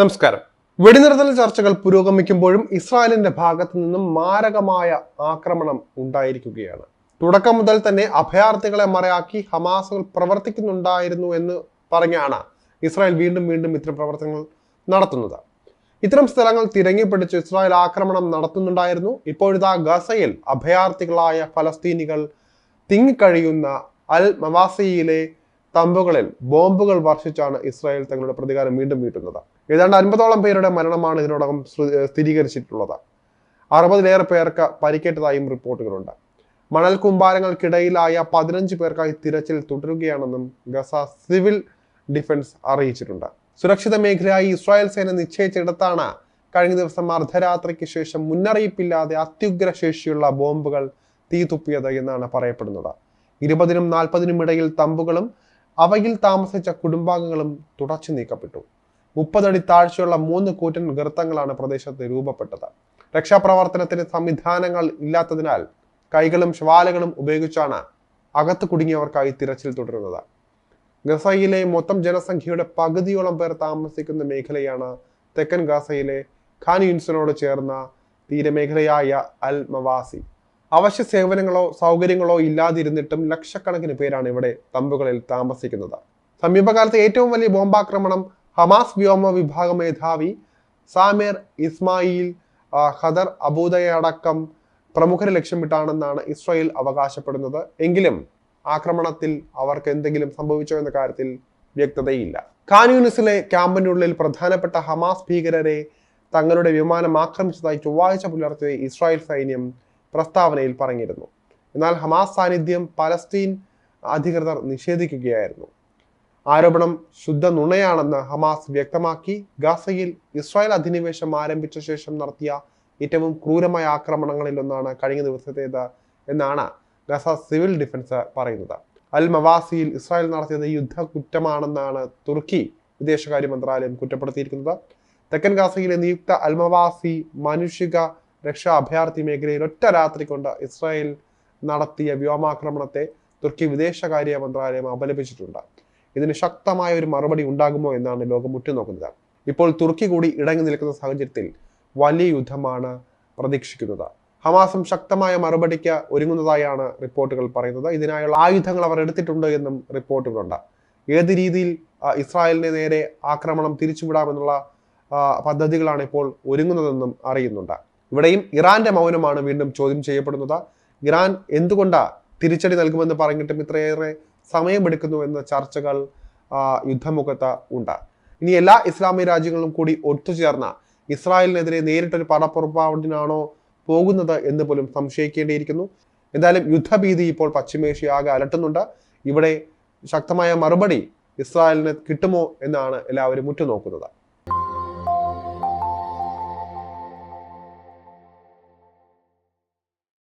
നമസ്കാരം. വെടിനിർത്തൽ ചർച്ചകൾ പുരോഗമിക്കുമ്പോഴും ഇസ്രായേലിന്റെ ഭാഗത്തു നിന്നും മാരകമായ ആക്രമണം ഉണ്ടായിരിക്കുകയാണ്. തുടക്കം മുതൽ തന്നെ അഭയാർത്ഥികളെ മറയാക്കി ഹമാസുകൾ പ്രവർത്തിക്കുന്നുണ്ടായിരുന്നു എന്ന് പറഞ്ഞാണ് ഇസ്രായേൽ വീണ്ടും വീണ്ടും ഇത്തരം പ്രവർത്തനങ്ങൾ നടത്തുന്നത്. ഇത്തരം സ്ഥലങ്ങൾ തിരങ്ങിപ്പിടിച്ച് ഇസ്രായേൽ ആക്രമണം നടത്തുന്നുണ്ടായിരുന്നു. ഇപ്പോഴിതാ ഗസയിൽ അഭയാർത്ഥികളായ ഫലസ്തീനികൾ തിങ്ങിക്കഴിയുന്ന അൽ മവാസിയിലെ തമ്പുകളിൽ ബോംബുകൾ വർഷിച്ചാണ് ഇസ്രായേൽ തങ്ങളുടെ പ്രതികാരം വീണ്ടും വീട്ടുന്നത്. ഏതാണ്ട് അൻപതോളം പേരുടെ മരണമാണ് ഇതിനോടകം സ്ഥിരീകരിച്ചിട്ടുള്ളത്. അറുപതിലേറെ പേർക്ക് പരിക്കേറ്റതായും റിപ്പോർട്ടുകളുണ്ട്. മണൽ കൂമ്പാരങ്ങൾക്കിടയിലായ പതിനഞ്ച് പേർക്കായി തിരച്ചിൽ തുടരുകയാണെന്നും ഗസ സിവിൽ ഡിഫൻസ് അറിയിച്ചിട്ടുണ്ട്. സുരക്ഷിത മേഖലയായി ഇസ്രായേൽ സേന നിശ്ചയിച്ചിടത്താണ് കഴിഞ്ഞ ദിവസം അർദ്ധരാത്രിക്ക് ശേഷം മുന്നറിയിപ്പില്ലാതെ അത്യുഗ്ര ശേഷിയുള്ള ബോംബുകൾ തീതുപ്പിയത് എന്നാണ് പറയപ്പെടുന്നത്. ഇരുപതിനും നാൽപ്പതിനും ഇടയിൽ തമ്പുകളും അവയിൽ താമസിച്ച കുടുംബാംഗങ്ങളും തുടച്ചു നീക്കപ്പെട്ടു. മുപ്പതടി താഴ്ചയുള്ള മൂന്ന് കൂറ്റൻ ഗർത്തങ്ങളാണ് പ്രദേശത്ത് രൂപപ്പെട്ടത്. രക്ഷാപ്രവർത്തനത്തിന് സംവിധാനങ്ങൾ ഇല്ലാത്തതിനാൽ കൈകളും ശ്വാലകളും ഉപയോഗിച്ചാണ് അകത്ത് കുടുങ്ങിയവർക്കായി തിരച്ചിൽ തുടരുന്നത്. ഗസയിലെ മൊത്തം ജനസംഖ്യയുടെ പകുതിയോളം പേർ താമസിക്കുന്ന മേഖലയാണ് തെക്കൻ ഗസയിലെ ഖാൻ യൂൻസിനോട് ചേർന്ന തീരമേഖലയായ അൽ മവാസി. അവശ്യ സേവനങ്ങളോ സൗകര്യങ്ങളോ ഇല്ലാതിരുന്നിട്ടും ലക്ഷക്കണക്കിന് പേരാണ് ഇവിടെ തമ്പുകളിൽ താമസിക്കുന്നത്. സമീപകാലത്തെ ഏറ്റവും വലിയ ബോംബാക്രമണം ഹമാസ് വ്യോമ വിഭാഗ മേധാവി സാമിർ ഇസ്മായിൽ ഖദർ അബൂദയടക്കം പ്രമുഖരെ ലക്ഷ്യമിട്ടാണെന്നാണ് ഇസ്രായേൽ അവകാശപ്പെടുന്നത്. എങ്കിലും ആക്രമണത്തിൽ അവർക്ക് എന്തെങ്കിലും സംഭവിച്ചോ എന്ന കാര്യത്തിൽ വ്യക്തതയില്ല. ഖാൻ യൂണിസിലെ ക്യാമ്പിനുള്ളിൽ പ്രധാനപ്പെട്ട ഹമാസ് ഭീകരരെ തങ്ങളുടെ വിമാനം ആക്രമിച്ചതായി ചൊവ്വാഴ്ച പുലർത്തിയ ഇസ്രായേൽ സൈന്യം പ്രസ്താവനയിൽ പറഞ്ഞിരുന്നു. എന്നാൽ ഹമാസ് സാന്നിധ്യം പലസ്തീൻ അധികൃതർ നിഷേധിക്കുകയായിരുന്നു. ആരോപണം ശുദ്ധ നുണയാണെന്ന് ഹമാസ് വ്യക്തമാക്കി. ഗാസയിൽ ഇസ്രായേൽ അധിനിവേശം ആരംഭിച്ച ശേഷം നടത്തിയ ഏറ്റവും ക്രൂരമായ ആക്രമണങ്ങളിൽ ഒന്നാണ് കഴിഞ്ഞ ദിവസത്തേത് എന്നാണ് ഗസ സിവിൽ ഡിഫൻസ് പറയുന്നത്. അൽ മവാസിയിൽ ഇസ്രായേൽ നടത്തിയത് യുദ്ധ കുറ്റമാണെന്നാണ് തുർക്കി വിദേശകാര്യ മന്ത്രാലയം കുറ്റപ്പെടുത്തിയിരിക്കുന്നത്. തെക്കൻ ഗാസയിലെ നിയുക്ത അൽമവാസി മാനുഷിക രക്ഷാ അഭയാർത്ഥി മേഖലയിൽ ഒറ്റ രാത്രി കൊണ്ട് ഇസ്രായേൽ നടത്തിയ വ്യോമാക്രമണത്തെ തുർക്കി വിദേശകാര്യ മന്ത്രാലയം അപലപിച്ചിട്ടുണ്ട്. ഇതിന് ശക്തമായ ഒരു മറുപടി ഉണ്ടാകുമോ എന്നാണ് ലോകം ഉറ്റുനോക്കുന്നത്. ഇപ്പോൾ തുർക്കി കൂടി ഇടങ്ങി നിൽക്കുന്ന സാഹചര്യത്തിൽ വലിയ യുദ്ധമാണ് പ്രതീക്ഷിക്കുന്നത്. ഹമാസും ശക്തമായ മറുപടിക്ക് ഒരുങ്ങുന്നതായാണ് റിപ്പോർട്ടുകൾ പറയുന്നത്. ഇതിനായുള്ള ആയുധങ്ങൾ അവർ എടുത്തിട്ടുണ്ട് എന്നും റിപ്പോർട്ടുകളുണ്ട്. ഏത് രീതിയിൽ ഇസ്രായേലിനെ നേരെ ആക്രമണം തിരിച്ചുവിടാമെന്നുള്ള പദ്ധതികളാണ് ഇപ്പോൾ ഒരുങ്ങുന്നതെന്നും അറിയുന്നുണ്ട്. ഇവിടെയും ഇറാന്റെ മൗനമാണ് വീണ്ടും ചോദ്യം ചെയ്യപ്പെടുന്നത്. ഇറാൻ എന്തുകൊണ്ടാണ് തിരിച്ചടി നൽകുമെന്ന് പറഞ്ഞിട്ടും ഇത്രയേറെ സമയമെടുക്കുന്നു എന്ന ചർച്ചകൾ യുദ്ധമുഖത്ത് ഉണ്ട്. ഇനി എല്ലാ ഇസ്ലാമിക രാജ്യങ്ങളും കൂടി ഒത്തുചേർന്ന ഇസ്രായേലിനെതിരെ നേരിട്ടൊരു പടപ്പുറപ്പാടിനാണോ പോകുന്നത് എന്ന് പോലും സംശയിക്കേണ്ടിയിരിക്കുന്നു. എന്തായാലും യുദ്ധഭീതി ഇപ്പോൾ പശ്ചിമേഷ്യ ആകെ അലട്ടുന്നുണ്ട്. ഇവിടെ ശക്തമായ മറുപടി ഇസ്രായേലിന് കിട്ടുമോ എന്നാണ് എല്ലാവരും ഉറ്റുനോക്കുന്നത്.